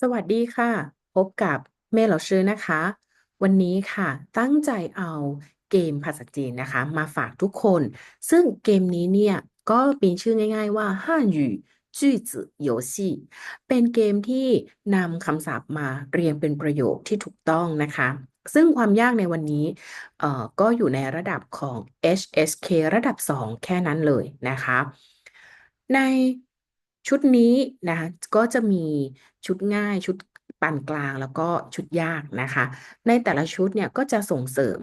สวัสดีค่ะ พบกับเมเหลาชื่อนะคะ วันนี้ค่ะ ตั้งใจเอาเกมภาษาจีนนะคะ มาฝากทุกคน ซึ่งเกมนี้เนี่ย ก็เป็นชื่อง่ายๆว่าฮั่นหยู่จื่อจื่อ游戏เป็นเกมที่นำคำศัพท์มาเรียงเป็นประโยคที่ถูกต้องนะคะ ซึ่งความยากในวันนี้เอ่อก็อยู่ในระดับของ HSK ระดับ 2 แค่นั้นเลยนะคะ ใน ชุดนี้นะคะก็จะมีชุดง่ายชุดปานกลางแล้วก็ชุดยากนะคะ ในแต่ละชุดเนี่ยก็จะส่งเสริม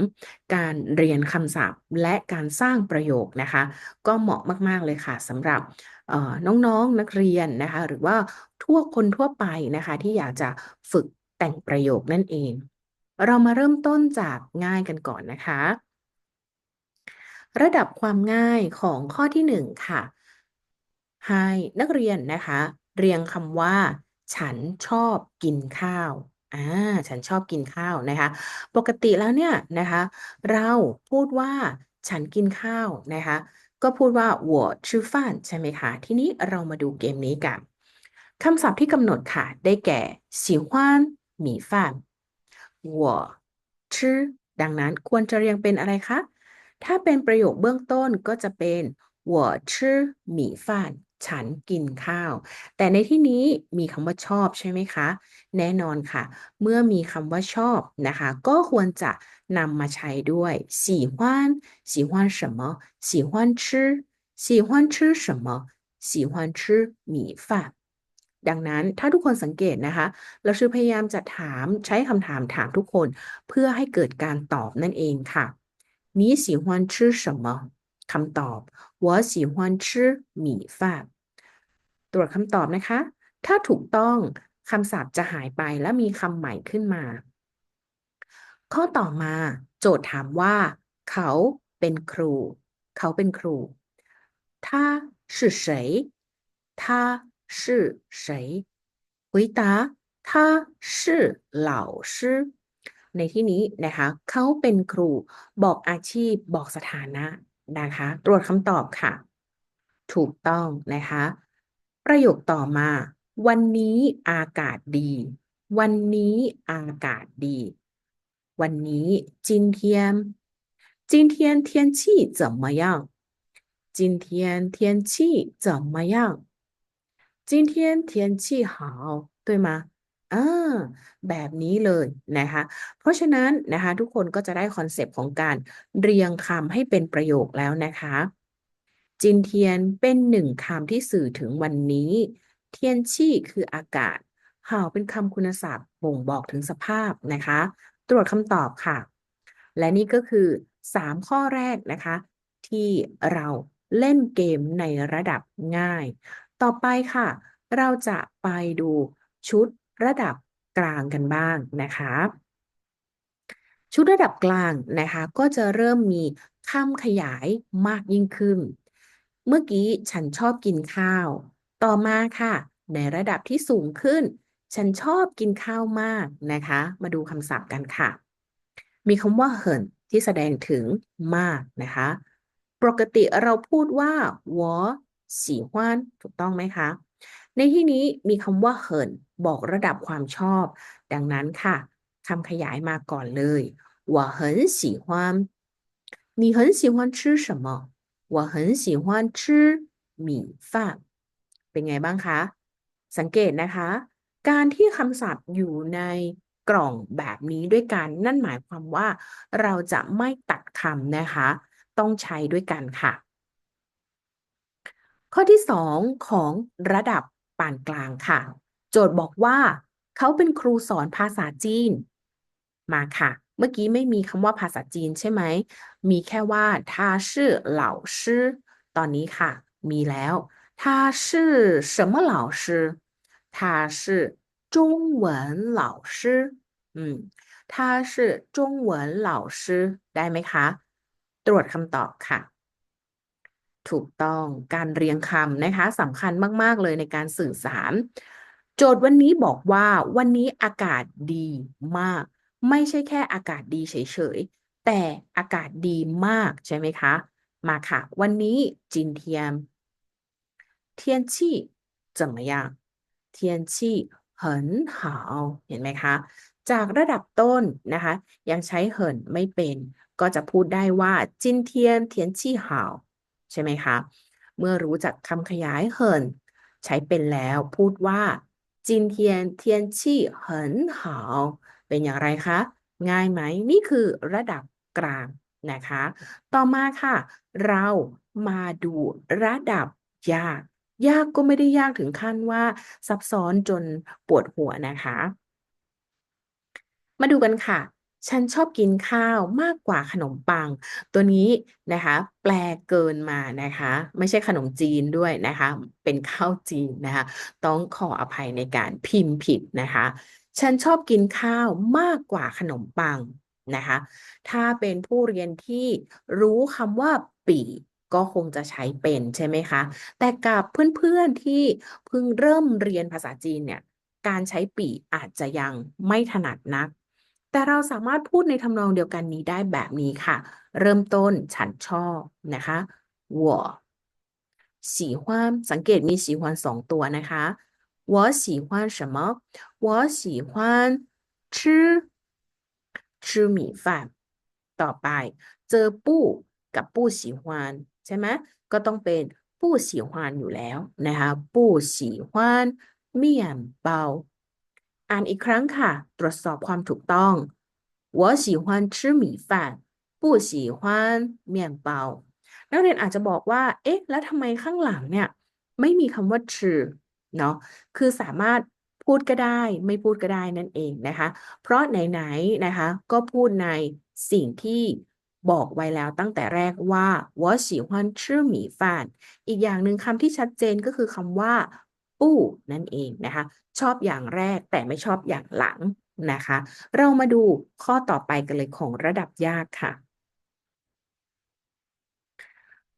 การเรียนคำศัพท์ และการสร้างประโยคนะคะ ก็เหมาะมากๆเลยค่ะสำหรับเอ่อน้องๆนักเรียนนะคะ หรือว่าทั่วคนทั่วไปนะคะ ที่อยากจะฝึกแต่งประโยคนั่นเอง เรามาเริ่มต้นจากง่ายกันก่อนนะคะ ระดับความง่ายของข้อที่หนึ่งค่ะ ให้นักเรียนนะคะ เรียงคำว่า ฉันชอบกินข้าวอ่าฉันชอบกินข้าวนะคะ ปกติแล้วเนี่ยนะคะ เราพูดว่า ฉันกินข้าวนะคะ ก็พูดว่า我吃饭ใช่ไหมคะ ทีนี้เรามาดูเกมนี้กันคำศัพท์ที่กำหนดค่ะ ได้แก่喜欢米饭我吃ดังนั้นควรจะเรียงเป็นอะไรคะ ถ้าเป็นประโยคเบื้องต้นก็จะเป็น我吃米饭 ฉันกินข้าว แต่ในที่นี้มีคำว่าชอบใช่ไหมคะ แน่นอนค่ะ เมื่อมีคำว่าชอบนะคะ ก็ควรจะนำมาใช้ด้วย喜欢喜欢什么喜欢吃喜欢吃什么喜欢吃米饭ดังนั้นถ้าทุกคนสังเกตนะคะ เราชื่อพยายามจะถามใช้คำถามถามทุกคน เพื่อให้เกิดการตอบนั่นเองค่ะ你喜欢吃什么 คำตอบ我喜欢吃米饭ตรวจคำตอบนะคะ ถ้าถูกต้องคำศัพท์จะหายไปและมีคำใหม่ขึ้นมา ข้อต่อมา โจทย์ถามว่า เขาเป็นครู เขาเป็นครู他是谁他是谁回答他是老师ในที่นี้นะคะ เขาเป็นครู บอกอาชีพ บอกสถานะ นะคะ ตรวจคำตอบค่ะ ถูกต้องนะคะ ประโยคต่อมา วันนี้อากาศดี วันนี้อากาศดี วันนี้今天今天天气怎么样今天天气怎么样今天天气好对吗 อ่า แบบนี้เลยนะคะ เพราะฉะนั้นนะคะ ทุกคนก็จะได้คอนเซปต์ของการเรียงคำให้เป็นประโยคแล้วนะคะ จินเทียนเป็นหนึ่งคำที่สื่อถึงวันนี้ เทียนชี่คืออากาศห่าวเป็นคำคุณศัพท์บ่งบอกถึงสภาพนะคะ ตรวจคำตอบค่ะ และนี่ก็คือ 3 ข้อแรกนะคะ ที่เราเล่นเกมในระดับง่าย ต่อไปค่ะ เราจะไปดูชุด ระดับกลางกันบ้างนะคะ ชุดระดับกลางนะคะก็จะเริ่มมีคำขยายมากยิ่งขึ้น เมื่อกี้ฉันชอบกินข้าว ต่อมาค่ะ ในระดับที่สูงขึ้น ฉันชอบกินข้าวมากนะคะ มาดูคำศัพท์กันค่ะ มีคำว่าเหินที่แสดงถึงมากนะคะ ปกติเราพูดว่าหัวสีวานถูกต้องไหมคะ ในที่นี้มีคำว่าเหินบอกระดับความชอบ ดังนั้นค่ะคำขยายมาก่อนเลย我很喜欢你很喜欢吃什么我很喜欢吃米饭เป็นไงบ้างคะ สังเกตนะคะ การที่คำศัพท์อยู่ในกล่องแบบนี้ด้วยกัน นั่นหมายความว่า เราจะไม่ตัดคำนะคะ ต้องใช้ด้วยกันค่ะ ข้อที่สองของระดับ ปานกลางค่ะ โจทย์บอกว่า เขาเป็นครูสอนภาษาจีน มาค่ะ เมื่อกี้ไม่มีคำว่าภาษาจีนใช่ไหม มีแค่ว่า他是老师ตอนนี้ค่ะ มีแล้ว他是什么老师他是中文老师อืม他是中文老师ได้ไหมคะ ตรวจคำตอบค่ะ ถูกต้องการเรียงคำนะคะสำคัญมาก ๆ เลยในการสื่อสาร โจทย์วันนี้บอกว่าวันนี้อากาศดีมาก ไม่ใช่แค่อากาศดีเฉย ๆ แต่อากาศดีมากใช่ไหมคะ มาค่ะ วันนี้จินเทียม天气怎么样天气 很好เห็นไหมคะ จากระดับต้นนะคะ ยังใช้เหินไม่เป็น ก็จะพูดได้ว่า今天天气好 ใช่ไหมคะ เมื่อรู้จักคำขยายเหินใช้เป็นแล้วพูดว่าจินเทียนเทียนชี่เหินหเป็นอย่างไรคะ ง่ายไหม นี่คือระดับกลางนะคะ ต่อมาค่ะ เรามาดูระดับยาก ยากก็ไม่ได้ยากถึงขั้นว่าซับซ้อนจนปวดหัวนะคะ มาดูกันค่ะ ฉันชอบกินข้าวมากกว่าขนมปัง ตัวนี้นะคะ แปลเกินมานะคะ ไม่ใช่ขนมจีนด้วยนะคะ เป็นข้าวจีนนะคะ ต้องขออภัยในการพิมพ์ผิดนะคะ ฉันชอบกินข้าวมากกว่าขนมปังนะคะ ถ้าเป็นผู้เรียนที่รู้คำว่าปี่ก็คงจะใช้เป็นใช่ไหมคะ แต่กับเพื่อนๆที่เพิ่งเริ่มเรียนภาษาจีนเนี่ย การใช้ปี่อาจจะยังไม่ถนัดนัก แต่เราสามารถพูดในทำนองเดียวกันนี้ได้แบบนี้ค่ะ เริ่มต้นฉันชอบนะคะ我喜欢สังเกตมี喜欢สองตัวนะคะ我喜欢什么我喜欢吃吃米饭ต่อไป เจอปู้กับปู้喜欢ใช่ไหมก็ต้องเป็นปู้喜欢อยู่แล้วนะคะปู้喜欢面包 อ่านอีกครั้งค่ะ ตรวจสอบความถูกต้อง我喜欢吃米饭不喜欢面包นักเรียนอาจจะบอกว่า เอ๊ะ แล้วทำไมข้างหลังเนี่ย ไม่มีคำว่าชื่อเนาะ คือสามารถพูดก็ได้ ไม่พูดก็ได้นั่นเองนะคะ เพราะไหนๆนะคะ ก็พูดในสิ่งที่บอกไว้แล้วตั้งแต่แรกว่า我喜欢吃米饭อีกอย่างหนึ่งคำที่ชัดเจนก็คือคำว่า ปู้นั่นเองนะคะ ชอบอย่างแรกแต่ไม่ชอบอย่างหลังนะคะ เรามาดูข้อต่อไปกันเลยของระดับยากค่ะ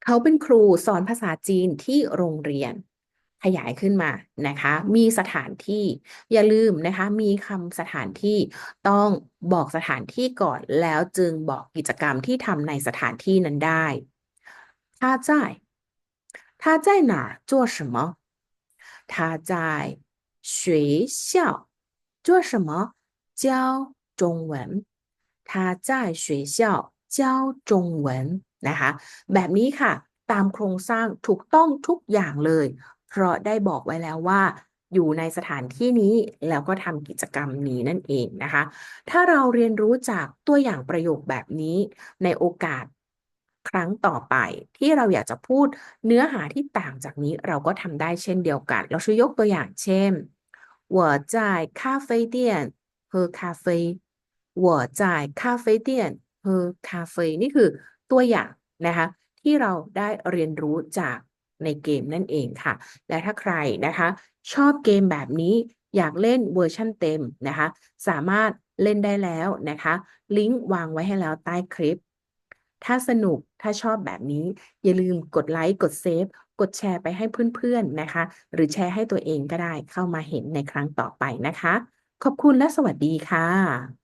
เขาเป็นครูสอนภาษาจีนที่โรงเรียน ขยายขึ้นมานะคะ มีสถานที่ อย่าลืมนะคะ มีคำสถานที่ต้องบอกสถานที่ก่อน แล้วจึงบอกกิจกรรมที่ทำในสถานที่นั้นได้他在他在哪儿做什么 他在学校做什么教中文他在学校教中文นะคะ แบบนี้ค่ะ ตามโครงสร้างถูกต้องทุกอย่างเลย เพราะได้บอกไว้แล้วว่า อยู่ในสถานที่นี้แล้วก็ทำกิจกรรมนี้นั่นเองนะคะ ถ้าเราเรียนรู้จากตัวอย่างประโยคแบบนี้ ในโอกาส ครั้งต่อไป ที่เราอยากจะพูดเนื้อหาที่ต่างจากนี้เราก็ทำได้เช่นเดียวกัน เราช่วยยกตัวอย่างเช่น我在咖啡店喝咖啡我在咖啡店喝咖啡นี่คือตัวอย่างนะคะ ที่เราได้เรียนรู้จากในเกมนั่นเองค่ะ และถ้าใครนะคะ ชอบเกมแบบนี้อยากเล่นเวอร์ชั่นเต็มนะคะ สามารถเล่นได้แล้วนะคะ ลิงก์วางไว้ให้แล้วใต้คลิป ถ้าสนุกถ้าชอบแบบนี้ อย่าลืมกดไลค์กดเซฟกดแชร์ไปให้เพื่อนๆนะคะ หรือแชร์ให้ตัวเองก็ได้เข้ามาเห็นในครั้งต่อไปนะคะ ขอบคุณและสวัสดีค่ะ